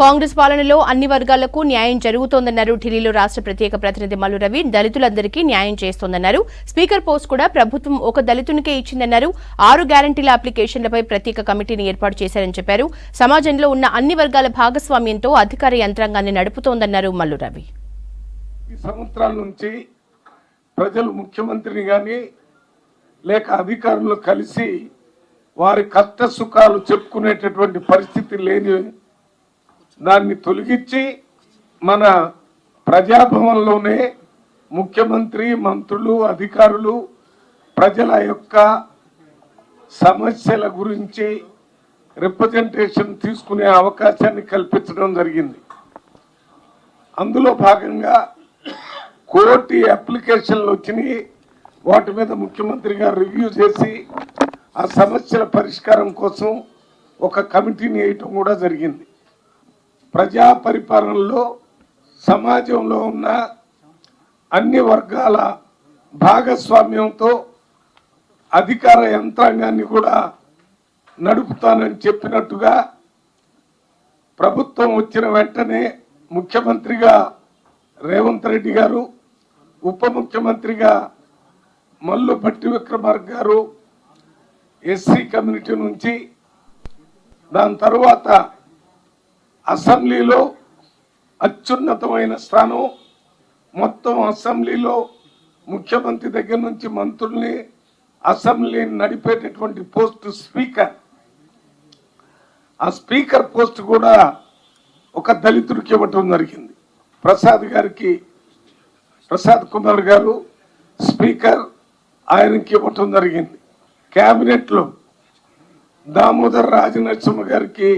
కాంగ్రెస్ పాలనలో అన్ని వర్గాలకు న్యాయం జరుగుతోందన్నారు. ఢిల్లీలో రాష్ట్ర ప్రత్యేక ప్రతినిధి మల్లు రవి దళితులందరికీ న్యాయం చేస్తోందన్నారు. స్పీకర్ పోస్ట్ కూడా ప్రభుత్వం ఒక దళితునికే ఇచ్చిందన్నారు. ఆరు గ్యారంటీల అప్లికేషన్లపై ప్రత్యేక కమిటీని ఏర్పాటు చేశారని చెప్పారు. సమాజంలో ఉన్న అన్ని వర్గాల భాగస్వామ్యంతో అధికార యంత్రాంగాన్ని నడుపుతోందన్నారు మల్లు రవి. ఈ సంవత్సరాల నుంచి ప్రజలు ముఖ్యమంత్రిని కానీ లేక అధికారులు కలిసి వారి కష్ట సుఖాలు చెప్పుకునేటటువంటి పరిస్థితి లేని దాన్ని తొలగించి మన ప్రజాభవన్లోనే ముఖ్యమంత్రి మంత్రులు అధికారులు ప్రజల యొక్క సమస్యల గురించి రిప్రజెంటేషన్ తీసుకునే అవకాశాన్ని కల్పించడం జరిగింది. అందులో భాగంగా కోటి అప్లికేషన్లు వచ్చినాయి. వాటి మీద ముఖ్యమంత్రి గారు రివ్యూ చేసి ఆ సమస్యల పరిష్కారం కోసం ఒక కమిటీని వేయటం కూడా జరిగింది. ప్రజా పరిపాలనలో సమాజంలో ఉన్న అన్ని వర్గాల భాగస్వామ్యంతో అధికార యంత్రాంగాన్ని కూడా నడుపుతానని చెప్పినట్టుగా ప్రభుత్వం వచ్చిన వెంటనే ముఖ్యమంత్రిగా రేవంత్ రెడ్డి గారు ఉప ముఖ్యమంత్రిగా మల్లు భట్టి విక్రమార్క గారు ఎస్సీ కమ్యూనిటీ నుంచి దాని తరువాత అసెంబ్లీలో అత్యున్నతమైన స్థానం. మొత్తం అసెంబ్లీలో ముఖ్యమంత్రి దగ్గర నుంచి మంత్రుల్ని అసెంబ్లీని నడిపేటటువంటి పోస్ట్ స్పీకర్. ఆ స్పీకర్ పోస్ట్ కూడా ఒక దళితుడికి ఇవ్వటం జరిగింది. ప్రసాద్ గారికి ప్రసాద్ కుమార్ గారు స్పీకర్ ఆయనకి ఇవ్వటం జరిగింది. క్యాబినెట్లో దామోదర్ రాజనరసింహ గారికి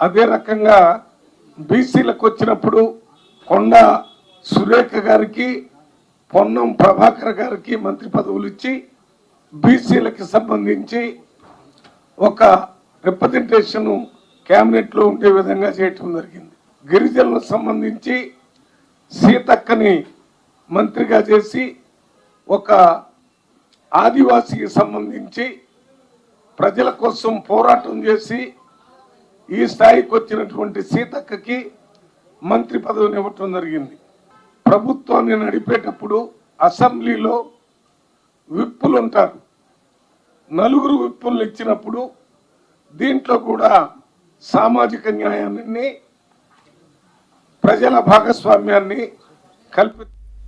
అదే రకంగా బీసీలకు వచ్చినప్పుడు కొండ సురేఖ గారికి పొన్నం ప్రభాకర్ గారికి మంత్రి పదవులు ఇచ్చి బీసీలకి సంబంధించి ఒక రిప్రజెంటేషన్ క్యాబినెట్లో ఉండే విధంగా చేయటం జరిగింది. గిరిజనులకు సంబంధించి సీతక్కని మంత్రిగా చేసి ఒక ఆదివాసికి సంబంధించి ప్రజల కోసం పోరాటం చేసి ఈ స్థాయికి వచ్చినటువంటి సీతక్కకి మంత్రి పదవిని ఇవ్వటం జరిగింది. ప్రభుత్వాన్ని నడిపేటప్పుడు అసెంబ్లీలో విప్పులు ఉంటారు. నలుగురు విప్పులు ఇచ్చినప్పుడు దీంట్లో కూడా సామాజిక న్యాయాన్ని ప్రజల భాగస్వామ్యాన్ని కల్పి